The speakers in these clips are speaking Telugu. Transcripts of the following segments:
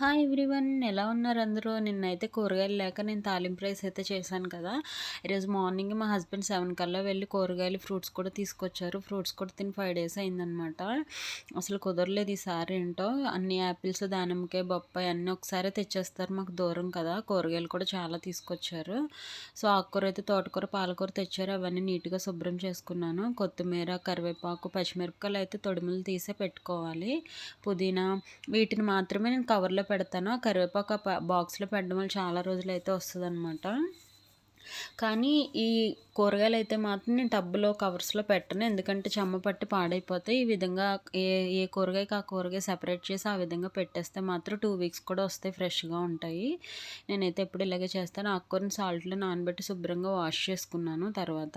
హాయ్ ఎవ్రీవన్ ఎలా ఉన్నారు అందరూ? నిన్నైతే కూరగాయలు లేక నేను తాలింపు రైస్ అయితే చేశాను కదా. ఈరోజు మార్నింగ్ మా హస్బెండ్ సెవెన్ కల్లా వెళ్ళి కూరగాయలు ఫ్రూట్స్ కూడా తీసుకొచ్చారు. ఫ్రూట్స్ కూడా తిని ఫైవ్ డేస్ అయిందనమాట అసలు కుదరలేదు ఈసారి ఏంటో. అన్ని యాపిల్స్ దానిమ్మకాయ బొప్పాయి అన్నీ ఒకసారి తెచ్చేస్తారు మాకు దూరం కదా. కూరగాయలు కూడా చాలా తీసుకొచ్చారు. సో ఆకుకూర అయితే తోటకూర పాలకూర తెచ్చారు. అవన్నీ నీట్గా శుభ్రం చేసుకున్నాను. కొత్తిమీర కరివేపాకు పచ్చిమిరపకాయలు అయితే తొడుములు తీసే పెట్టుకోవాలి. పుదీనా వీటిని మాత్రమే నేను కవర్లో పెడతాను. కరివేపాకు బాక్స్లో పెట్టడం వల్ల చాలా రోజులు అయితే వస్తుంది అనమాట కానీ ఈ కూరగాయలు అయితే మాత్రం నేను టబ్లో కవర్స్లో పెట్టను. ఎందుకంటే చెమ్మ పట్టి పాడైపోతాయి ఈ విధంగా ఏ ఏ కూరగాయకి ఆ కూరగాయ సెపరేట్ చేసి ఆ విధంగా పెట్టేస్తే మాత్రం టూ వీక్స్ కూడా వస్తాయి ఫ్రెష్గా ఉంటాయి. నేనైతే ఎప్పుడు ఇలాగే చేస్తాను. ఆకుకూరని సాల్ట్లో నానబెట్టి శుభ్రంగా వాష్ చేసుకున్నాను తర్వాత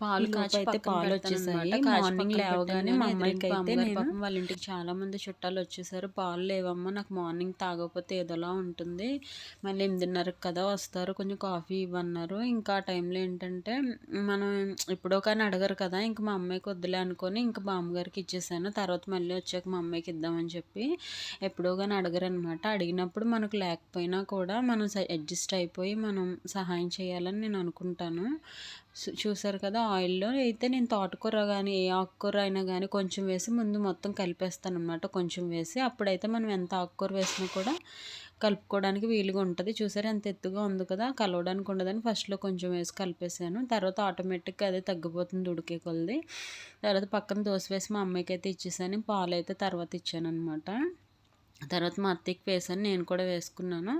పాలు కాచి అయితే పాలు వచ్చేసాయి. మార్నింగ్ లేవగానే మా అమ్మాయికి అయితే పాపం. వాళ్ళ ఇంటికి చాలా మంది చుట్టాలు వచ్చేసారు. పాలు లేవమ్మా నాకు మార్నింగ్ తాగకపోతే ఏదోలా ఉంటుంది. మళ్ళీ ఎనిమిదిన్నరకు కదా వస్తారు. కొంచెం కాఫీ ఇవ్వన్నారు. ఇంకా టైంలో ఏంటంటే మనం ఎప్పుడో కానీ అడగరు కదా ఇంక మా అమ్మాయికి వద్దులే అనుకొని ఇంకా మా అమ్మగారికి ఇచ్చేసాను. తర్వాత మళ్ళీ వచ్చాక మా అమ్మాయికి ఇద్దామని చెప్పి ఎప్పుడో కానీ అడగరు అనమాట అడిగినప్పుడు మనకు లేకపోయినా కూడా మనం అడ్జస్ట్ అయిపోయి మనం సహాయం చేయాలని నేను అనుకుంటాను. చూసారు కదా ఆయిల్లో అయితే నేను తోటకూర కానీ ఏ ఆకుకూర అయినా కానీ కొంచెం వేసి ముందు మొత్తం కలిపేస్తాను అనమాట కొంచెం వేసి అప్పుడైతే మనం ఎంత ఆకుకూర వేసినా కూడా కలుపుకోవడానికి వీలుగా ఉంటుంది. చూసారు ఎంత ఎత్తుగా ఉంది కదా? కలవడానికి ఉండదని ఫస్ట్లో కొంచెం వేసి కలిపేసాను. తర్వాత ఆటోమేటిక్గా అదే తగ్గిపోతుంది ఉడికే కొలది. తర్వాత పక్కన దోశ వేసి మా అమ్మాయికి అయితే ఇచ్చేసాను. పాలు అయితే తర్వాత ఇచ్చాను అనమాట తర్వాత మా అత్తయ్యకి వేసాను నేను కూడా వేసుకున్నాను.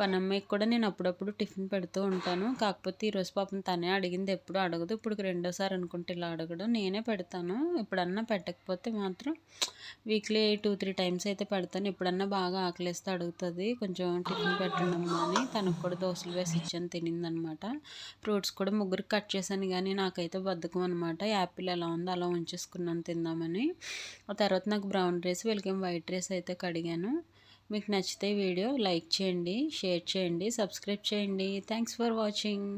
పనమ్మాయికి కూడా నేను అప్పుడప్పుడు టిఫిన్ పెడుతూ ఉంటాను. కాకపోతే ఈరోజు పాపం తనే అడిగింది ఎప్పుడు అడగదు ఇప్పుడు రెండోసారి అనుకుంటే ఇలా అడగడం నేనే పెడతాను. ఎప్పుడన్నా పెట్టకపోతే మాత్రం వీక్లీ టూ త్రీ టైమ్స్ అయితే పెడతాను. ఎప్పుడన్నా బాగా ఆకలిస్తే అడుగుతుంది కొంచెం టిఫిన్ పెట్టడం అని తనకు కూడా దోశలు వేసి ఇచ్చాను తినిందనమాట. ఫ్రూట్స్ కూడా ముగ్గురికి కట్ చేశాను కానీ నాకైతే బద్ధకం అనమాట. యాపిల్ ఎలా ఉందో అలా ఉంచేసుకున్నాను తిందామని. ఆ తర్వాత నాకు బ్రౌన్ రైస్ వీళ్ళకేం వైట్ రైస్ అయితే కడిగాను. అయ్యాను మీకు నచ్చితే వీడియో లైక్ చేయండి షేర్ చేయండి సబ్స్క్రైబ్ చేయండి. Thanks for watching.